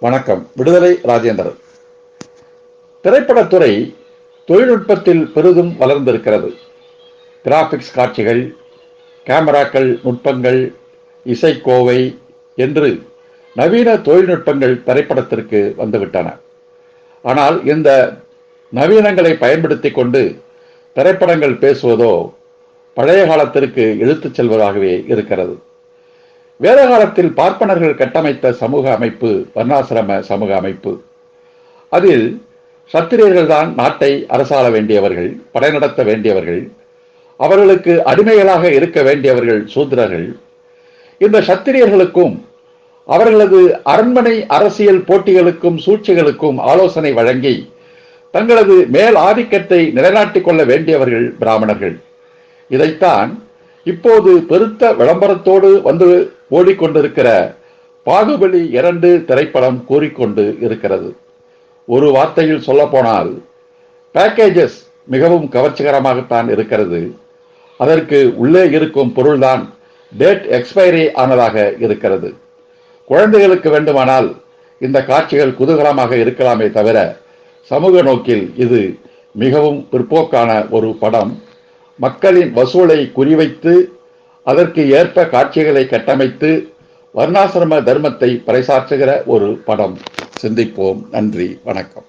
வணக்கம். விடுதலை ராஜேந்திரன். திரைப்படத்துறை தொழில்நுட்பத்தில் பெரிதும் வளர்ந்திருக்கிறது. கிராபிக்ஸ் காட்சிகள் கேமராக்கள் நுட்பங்கள் இசைக்கோவை என்று நவீன தொழில்நுட்பங்கள் திரைப்படத்திற்கு வந்துவிட்டன. ஆனால் இந்த நவீனங்களை பயன்படுத்தி கொண்டு திரைப்படங்கள் பேசுவதோ பழைய காலத்திற்கு இழுத்துச் செல்வதாகவே இருக்கிறது. வேத காலத்தில் பார்ப்பனர்கள் கட்டமைத்த சமூக அமைப்பு வர்ணாசிரம சமூக அமைப்பு. அதில் சத்திரியர்கள் தான் நாட்டை அரசாள வேண்டியவர்கள் படை நடத்த வேண்டியவர்கள் அவர்களுக்கு அடிமைகளாக இருக்க வேண்டியவர்கள் சூத்திரர்கள். இந்த சத்திரியர்களுக்கும் அவர்களது அரண்மனை அரசியல் போட்டிகளுக்கும் சூழ்ச்சிகளுக்கும் ஆலோசனை வழங்கி தங்களது மேல் ஆதிக்கத்தை நிலைநாட்டிக் கொள்ள வேண்டியவர்கள் பிராமணர்கள். இதைத்தான் இப்போது பெருத்த விளம்பரத்தோடு வந்து ஓடிக்கொண்டிருக்கிற பாகுபலி இரண்டு திரைப்படம் கூறிக்கொண்டு இருக்கிறது. ஒரு வார்த்தையில் சொல்லப்போனால் பேக்கேஜஸ் மிகவும் கவர்ச்சிகரமாகத்தான் இருக்கிறது. அதற்கு உள்ளே இருக்கும் பொருள்தான் டேட் எக்ஸ்பைரி ஆனதாக இருக்கிறது. குழந்தைகளுக்கு வேண்டுமானால் இந்த காட்சிகள் குதூகலமாக இருக்கலாமே தவிர சமூக நோக்கில் இது மிகவும் பிற்போக்கான ஒரு படம். மக்களின் வசூலை குறிவைத்து அதற்கு ஏற்ப காட்சிகளை கட்டமைத்து வர்ணாசிரம தர்மத்தை பறைசாற்றுகிற ஒரு படம். சிந்திப்போம். நன்றி. வணக்கம்.